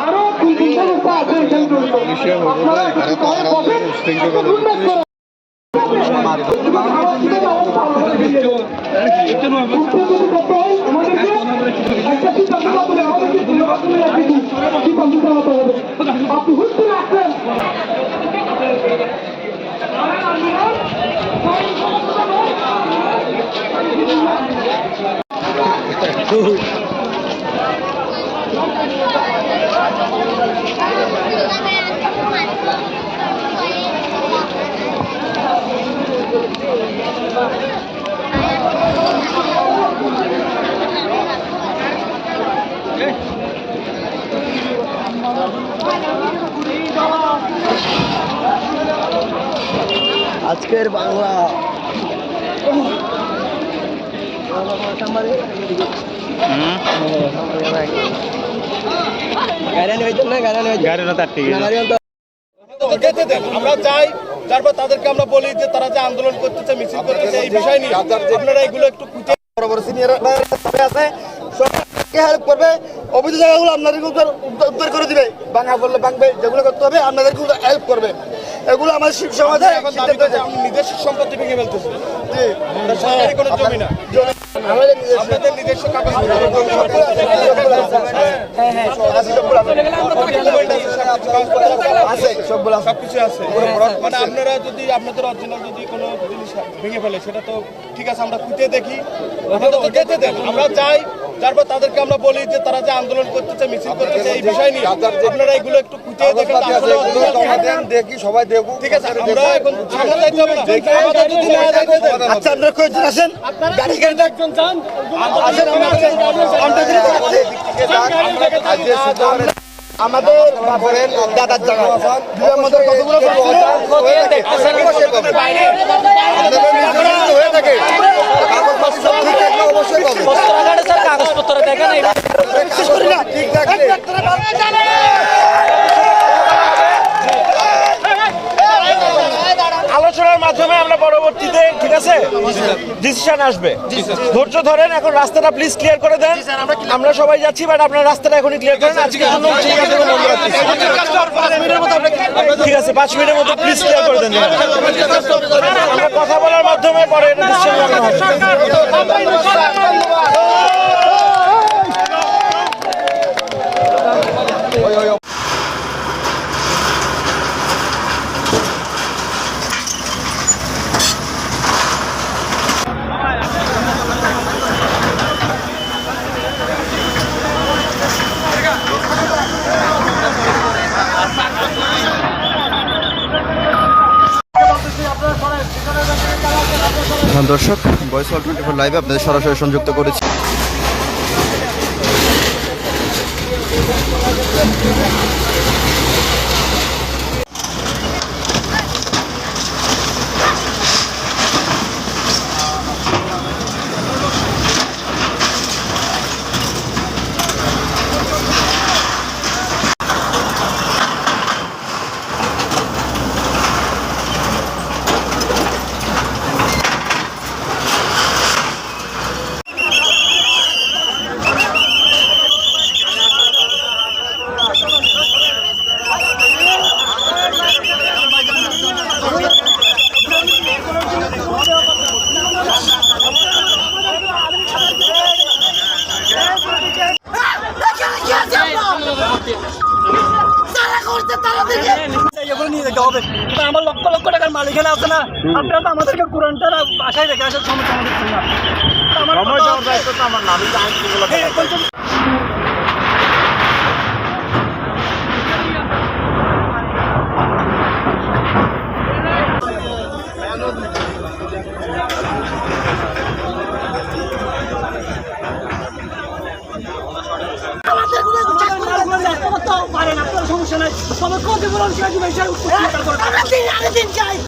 আরও কোন আছে এখানে আপনারা একটু ঘরে বসেন একটু উল্লেখ করেন আপনি হুলতে আজকের বাংলা। আমরা চাই তারপর তাদেরকে আমরা বলি যে তারা যে আন্দোলন করতেছে মিছিল করতেছে এই বিষয় নিয়ে। আপনারা এগুলো একটু খুঁজে বড় বড় সিনিয়র আছে। সরকারকে হেল্প করবে অবৈধ জায়গাগুলো আপনাদেরকে উদ্ধার করে দিবে। ভাঙা বললে ভাঙবে যেগুলো করতে হবে আপনাদেরকে হেল্প করবে। এগুলো আমার শিব সমাজে আপনি সম্পত্তি ভেঙে ফেলতেছেন জি। সরকারি কোনো জমি না। আমাদের আপনাদের নিজস্ব কাগজ আছে সবগুলো আছে। সবকিছু আছে। মানে আপনারা যদি আপনাদের অরিজিনাল যদি কোনো জিনিস ভেঙে ফেলে সেটা তো ঠিক আছে আমরা খুঁজে দেখি। আপনারা তো যেতে দেন। আমরা চাই তারপর তাদেরকে আমরা বলি যে তারা যে আন্দোলন করতেছে মিছিল করতেছে এই বিষয় নিয়ে। আপনারা এগুলো একটু খুঁজে দেখেন তো দেখি সবাই দেখুক ঠিক আছে আমরা এখন সামনে যাইতে হবে না। আমাদের যদি না আচ্ছা আপনারা কয়েকজন আসেন গাড়ি গাড়ি একজন যান আসেন আমরা আমরা আমাদের দাদার জায়গা আমাদের কতগুলো বিশ্বাস করি না আলোচনার মাধ্যমে আমরা পরবর্তীতে ঠিক আছে ডিসিশন আসবে ধৈর্য ধরেন এখন রাস্তাটা প্লিজ ক্লিয়ার করে দেন আমরা সবাই যাচ্ছি বাট আপনার রাস্তাটা এখনই ক্লিয়ার করেন জন্য ঠিক আছে পাঁচ মিনিটের মধ্যে প্লিজ ক্লিয়ার করে দেন আমরা কথা বলার মাধ্যমে পরে এটা ডিসিশন হবে দর্শক ভয়েস অল টোয়েন্টি লাইভে আপনাদের সরাসরি সংযুক্ত করেছি। যেতে হবে। আমার লক্ষ লক্ষ টাকার মালিক এখানে আছে না। আপনারা তো আমাদেরকে কোরআনটার বাসায় রেখে আসার সময় আমাদের না। আমার কথা হচ্ছে- এই বলছেন- আমাদের কোনো চাকরি লাগবে না, আপনারা তো পারেন, আপনারা সমস্যা নাই। তবে ক্ষতিপূরণ কে দিবে, সেটা উত্তর দিতে পারবেন। আমরা দিন আগে দিন চাই।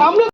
আমরা